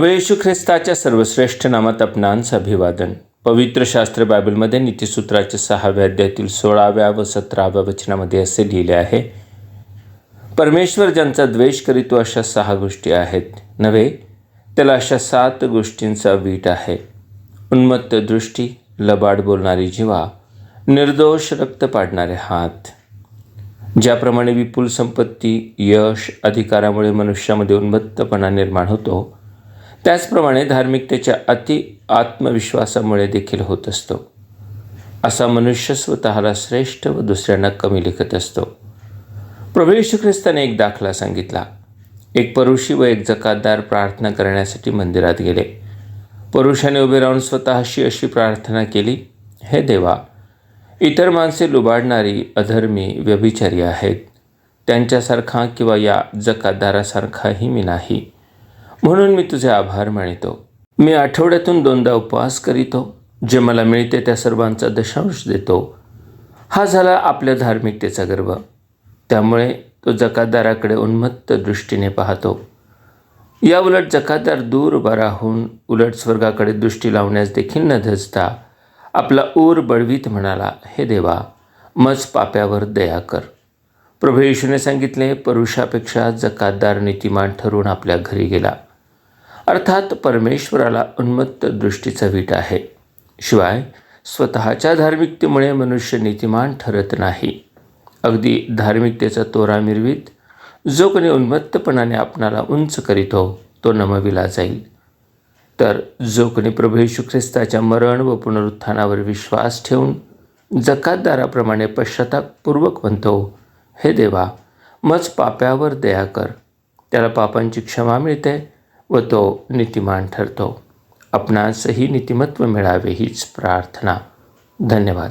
प्रभू येशू ख्रिस्ताच्या सर्वश्रेष्ठ नामात आपणांचं अभिवादन पवित्र शास्त्र बायबलमध्ये नीतिसूत्राच्या सहाव्या अध्यायातील सोळाव्या व सतराव्या वचनामध्ये असे लिहिले आहे परमेश्वर ज्यांचा द्वेष करीतो अशा सहा गोष्टी आहेत. नव्हे त्याला अशा सात गोष्टींचा वीट आहे. उन्मत्त दृष्टी लबाड बोलणारी जीवा निर्दोष रक्त पाडणारे हात. ज्याप्रमाणे विपुल संपत्ती यश अधिकारामुळे मनुष्यामध्ये उन्मत्तपणा निर्माण होतो त्याचप्रमाणे धार्मिकतेच्या अति आत्मविश्वासामुळे देखील होत असतो. असा मनुष्य स्वतःला श्रेष्ठ व दुसऱ्यांना कमी लेखत असतो. प्रभू येशू ख्रिस्ताने एक दाखला सांगितला. एक परुषी व एक जकातदार प्रार्थना करण्यासाठी मंदिरात गेले. पुरुषाने उभे राहून स्वतःशी अशी प्रार्थना केली हे देवा इतर माणसे लुबाडणारी अधर्मी व्यभिचारी आहेत. त्यांच्यासारखा किंवा या जकातदारासारखाही मी नाही. म्हणून मी तुझे आभार मानितो. मी आठवड्यातून दोनदा उपवास करीतो जे मला मिळते त्या सर्वांचा दशांश देतो. हा झाला आपल्या धार्मिकतेचा गर्व. त्यामुळे तो जकातदाराकडे उन्मत्त दृष्टीने पाहतो. या उलट जकातदार दूर उभा राहून उलट स्वर्गाकडे दृष्टी लावण्यास देखील न धजता आपला ऊर बळवीत म्हणाला हे देवा मज पाप्यावर दया कर. प्रभू येशूने सांगितले परुषापेक्षा जकातदार नीतिमान ठरून आपल्या घरी गेला. अर्थात परमेश्वराला उन्मत्त दृष्टीचा वीट आहे. शिवाय स्वतःच्या धार्मिकतेमुळे मनुष्य नीतिमान ठरत नाही. अगदी धार्मिकतेचा तोरा मिरवीत जो कोणी उन्मत्तपणाने आपणाला उंच करीतो तो नमविला जाईल. तर जो कोणी प्रभू येशू ख्रिस्ताच्या मरण व पुनरुत्थानावर विश्वास ठेवून जकातदाराप्रमाणे पश्चातापूर्वक म्हणतो हे देवा मज पाप्यावर दया कर. त्याला पापांची क्षमा मिळते व तो नीतिमान ठरतो. आपणासही नीतिमत्व मिळावे हीच प्रार्थना. धन्यवाद.